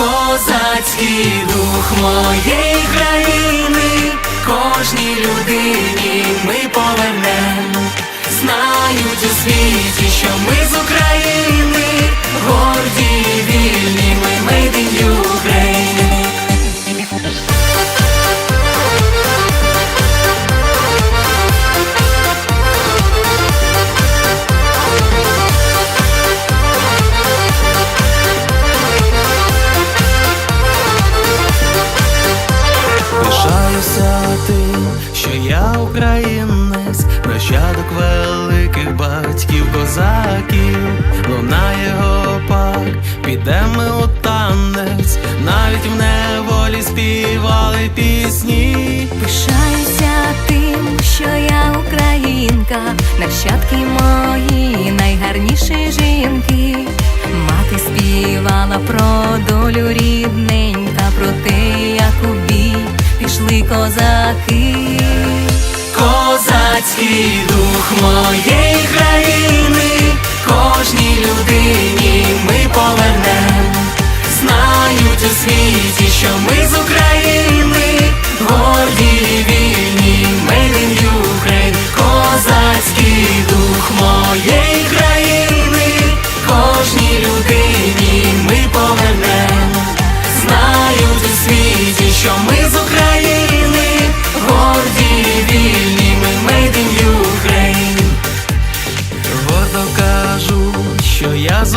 Козацький дух моєї країни, кожній людині ми повернем. Знають у світі, що ми з України, Тим, що я українець, нащадок великих батьків козаків, лунає гопак, підемо ми у танець, навіть в неволі співали пісні. Пишаюся тим, що я українка, нащадки мої найгарніші жінки. Мати співала про долю рідненька, про те, козаки. Козацький дух моєї країни, кожній людині ми повернем. Знають у світі, що ми з України, горді і вільні, in Ukraine. Козацький дух моєї країни, кожній людині ми повернем. Знають у світі, що ми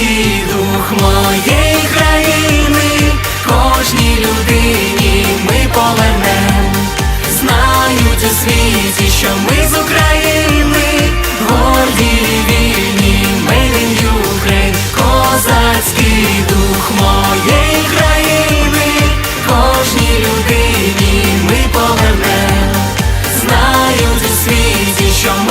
Козацький дух моєї країни, кожній людині ми повернем, знають у світі, що ми з України, горді вільні, милим Юкрейн, козацький дух моєї країни, кожній людині ми повернем, знають у світі, що ми.